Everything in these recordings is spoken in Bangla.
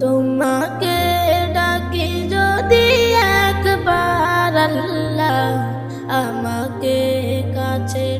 তোমাকে ডাকি যদি একবার আল্লাহ আমাকে কাছে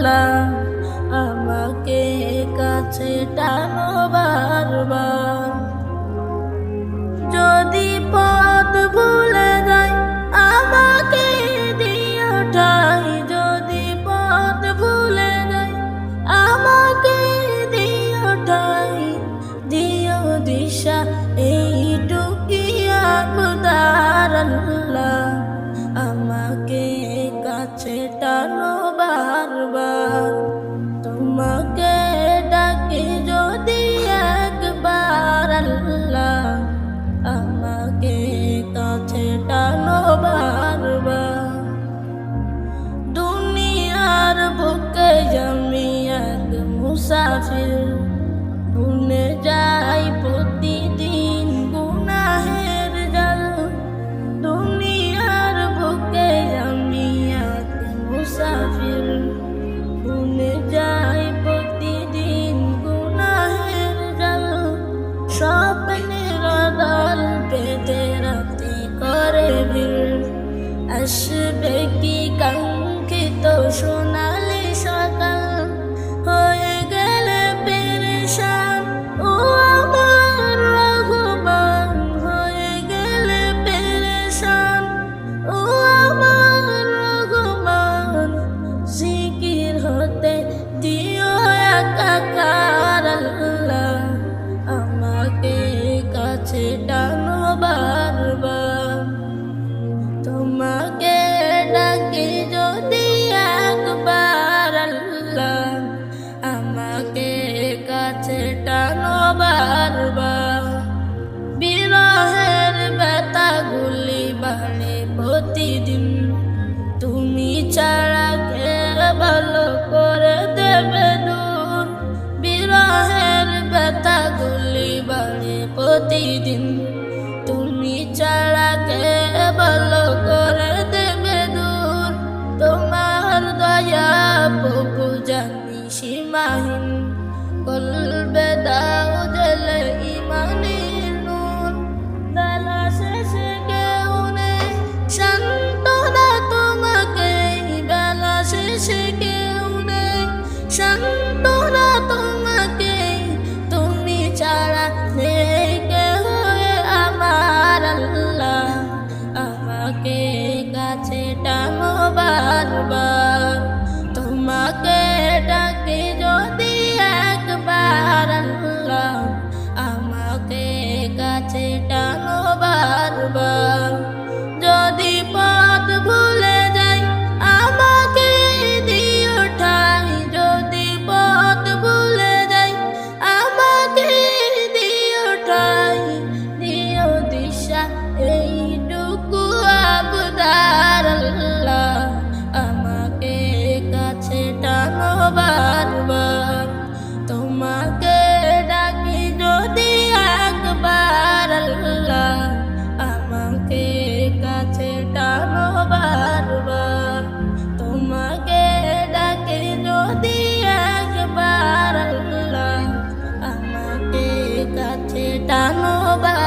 love. আসবে কি কাঙ্ক্ষিত শুন বারবার বিরহের ব্যথাগুলি বাড়ে প্রতিদিন। তুমি ছাড়া ভালো করে দেবে দূর বিরহের ব্যথাগুলি বাড়ে প্রতিদিন। তুমি ছাড়া ভালো করে দেবে দূর তোমার দয়া প্রভু জানি সীমাহীন। বল coba